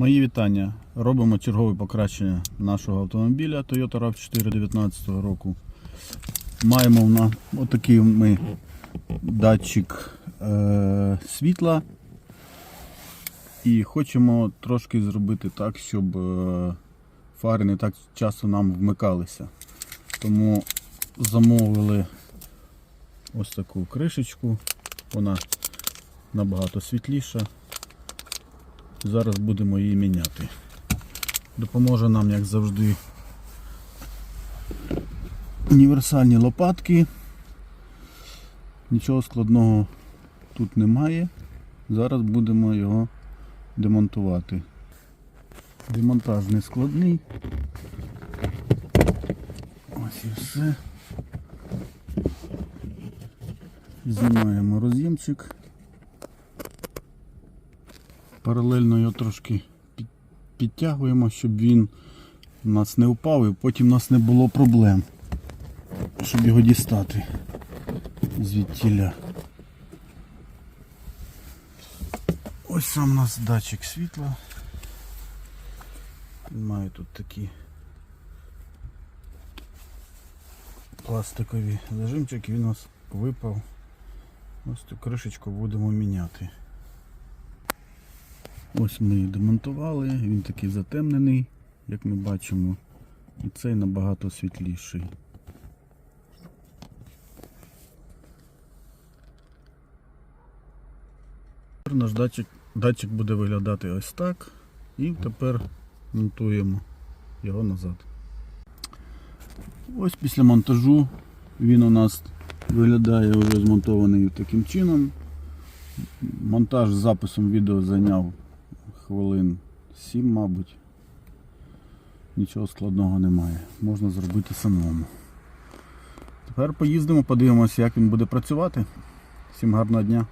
Мої вітання. Робимо чергове покращення нашого автомобіля Toyota RAV4 2019 року. Маємо в нас отакий ми датчик е, світла. І хочемо трошки зробити так, щоб е, фари не так часто нам вмикалися. Тому замовили ось таку кришечку. Вона набагато світліша. Зараз будемо її міняти. Допоможе нам, як завжди, універсальні лопатки. Нічого складного тут немає. Зараз будемо його демонтувати. Демонтаж не складний. Ось і все. Знімаємо роз'ємчик. Паралельно його трошки підтягуємо, щоб він у нас не впав і потім у нас не було проблем, щоб його дістати звідтіля. Ось сам у нас датчик світла. Він має тут такі пластикові зажимчики, він у нас випав. Ось цю кришечку будемо міняти. Ось ми демонтували, він такий затемнений, як ми бачимо, і цей набагато світліший. Тепер наш датчик, датчик буде виглядати ось так. І тепер монтуємо його назад. Ось після монтажу він у нас виглядає вже змонтований таким чином. Монтаж з записом відео зайняв хвилин 7, мабуть. Нічого складного немає. Можна зробити самому. Тепер поїздимо, подивимося, як він буде працювати. Всім гарного дня!